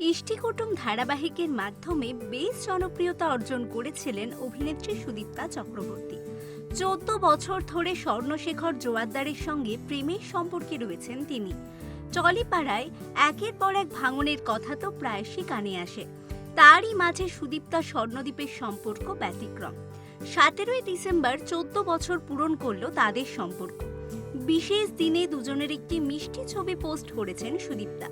ইষ্টিকুটুম ধারাবাহিকের মাধ্যমে বেশ জনপ্রিয়তা অর্জন করেছিলেন অভিনেত্রী সুদীপ্তা চক্রবর্তী। চোদ্দ বছর ধরে স্বর্ণশেখর জোয়ারদারের সঙ্গে প্রেমের সম্পর্কে রয়েছেন তিনি। টলিপাড়ায় একের পর এক ভাঙনের কথা তো প্রায়শই কানে আসে। তারই মাঝে সুদীপ্তা স্বর্ণদ্বীপের সম্পর্ক ব্যতিক্রম। সতেরোই ডিসেম্বর চোদ্দ বছর পূরণ করল তাদের সম্পর্ক। বিশেষ দিনে দুজনের একটি মিষ্টি ছবি পোস্ট করেছেন সুদীপ্তা।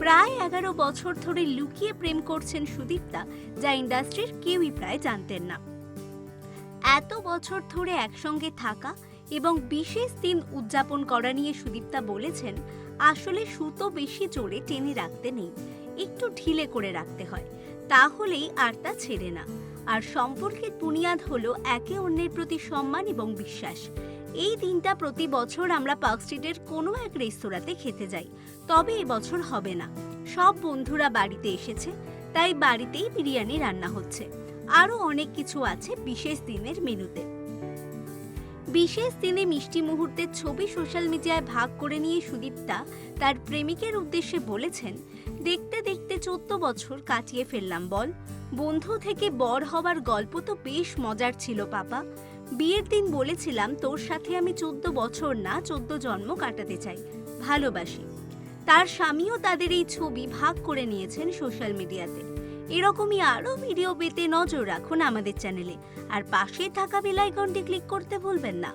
প্রায় এগারো বছর ধরে লুকিয়ে প্রেম করছেন সুদীপ্তা, যা ইন্ডাস্ট্রির কেউই প্রায় জানতেন না। এত বছর ধরে একসঙ্গে থাকা এবং বিশেষ দিন উদযাপন করা নিয়ে সুদীপ্তা বলেছেন, আসলে সুতো বেশি জোরে টেনে রাখতে নেই, একটু ঢিলে করে রাখতে হয়, তাহলেই আর তা ছেড়ে না। আর সম্পর্কের বুনিয়াদ হলো একে অন্যের প্রতি সম্মান এবং বিশ্বাস। এই দিনটা প্রতি বছর আমরা পার্ক স্ট্রিটের কোনো এক রেস্তোরাঁতে খেতে যাই। তবে এবছর হবে না। সব বন্ধুরা বাড়িতে এসেছে, তাই বাড়িতেই বিরিয়ানি রান্না হচ্ছে। আরও অনেক কিছু আছে বিশেষ দিনের মেনুতে। বিশেষ দিনে মিষ্টি মুহূর্তের ছবি সোশ্যাল মিডিয়ায় ভাগ করে নিয়ে সুদীপ্তা তার প্রেমিকের উদ্দেশ্যে বলেছেন, দেখতে দেখতে চোদ্দ বছর কাটিয়ে ফেললাম বল। বন্ধু থেকে বর হবার গল্প তো বেশ মজার ছিল, পাপা। বিয়ের দিন বলেছিলাম তোর সাথে আমি চোদ্দ বছর না চোদ্দ জন্ম কাটাতে চাই, ভালোবাসি। তার স্বামীও তাদের এই ছবি ভাগ করে নিয়েছেন সোশ্যাল মিডিয়াতে। এরকমই আরও ভিডিও পেতে নজর রাখুন আমাদের চ্যানেলে। আর পাশে থাকা বেল আইকনটি ক্লিক করতে ভুলবেন না।